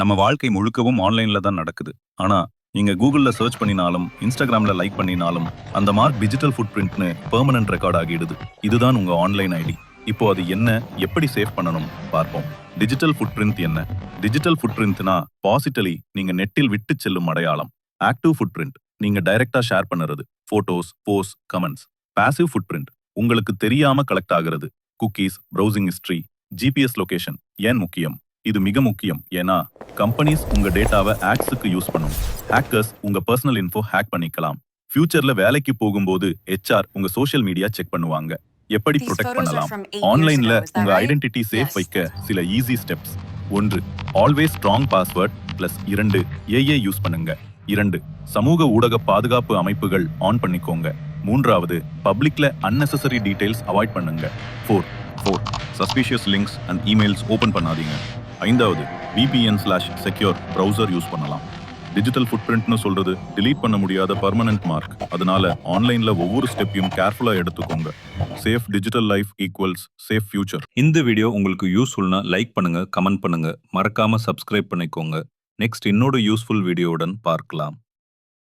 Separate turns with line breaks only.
நம்ம வாழ்க்கை முழுக்கவும் ஆன்லைன்ல தான் நடக்குது. ஆனா நீங்க கூகுள்ல சர்ச் பண்ணினாலும் இன்ஸ்டாகிராம்ல லைக் பண்ணினாலும் அந்த மார்க் டிஜிட்டல் ஃபுட் பிரிண்ட்னு பெர்மனன்ட் ரெக்கார்ட் ஆகிடுது. இதுதான் உங்க ஆன்லைன் ஐடி இப்போ அது என்ன எப்படி சேவ் பண்ணணும் பார்ப்போம். டிஜிட்டல் ஃபுட் பிரிண்ட் என்ன? டிஜிட்டல் ஃபுட் பிரிண்ட்னா பாசிட்டலி நீங்க நெட்டில் விட்டு செல்லும் அடையாளம். ஆக்டிவ் ஃபுட் பிரிண்ட் நீங்க டைரக்டா ஷேர் பண்ணுறது. Photos posts comments passive footprint உங்களுக்கு தெரியாம கலெக்ட் ஆகிறது. Cookies browsing history GPS location ஏன் முக்கியம்? இது மிக முக்கியம். ஏன்னா கம்பெனிஸ் உங்க டேட்டாவை ஆக்ஸுக்கு யூஸ் பண்ணும். ஹேக்கர்ஸ் உங்க பர்சனல் இன்ஃபோ ஹேக் பண்ணிக்கலாம். ஃபியூச்சர்ல வேலைக்கு போகும்போது ஹெச்ஆர் உங்க சோஷியல் மீடியா செக் பண்ணுவாங்க. எப்படி ப்ரொடெக்ட் பண்ணலாம்? ஆன்லைன்ல உங்க? Identity safe. வைக்க சில ஈஸி ஸ்டெப்ஸ் ஒன்று ஆல்வேஸ் ஸ்ட்ராங் பாஸ்வேர்ட் பிளஸ் இரண்டு ஏஏ யூஸ் பண்ணுங்க. இரண்டு சமூக ஊடக பாதுகாப்பு அமைப்புகள் ஆன் பண்ணிக்கோங்க. மூன்றாவது பப்ளிக்ல unnecessary டீடைல்ஸ் அவாய்ட் பண்ணுங்க. Four four suspicious links and emails open பண்ணாதீங்க. ஐந்தாவது VPN slash secure browser use பண்ணலாம். டிஜிட்டல் ஃபுட் பிரிண்ட்னு சொல்றது டிலீட் பண்ண முடியாத பர்மனன்ட் மார்க் அதனால ஆன்லைன்ல ஒவ்வொரு ஸ்டெப்பையும் கேர்ஃபுல்லா எடுத்துக்கோங்க. Safe digital life equals safe future
இந்த வீடியோ உங்களுக்கு யூஸ்ஃபுல்னா லைக் பண்ணுங்க கமெண்ட் பண்ணுங்க. மறக்காம சப்ஸ்கிரைப் பண்ணிக்கோங்க. நெக்ஸ்ட் இன்னொரு யூஸ்ஃபுல் வீடியோவுடன் பார்க்கலாம்.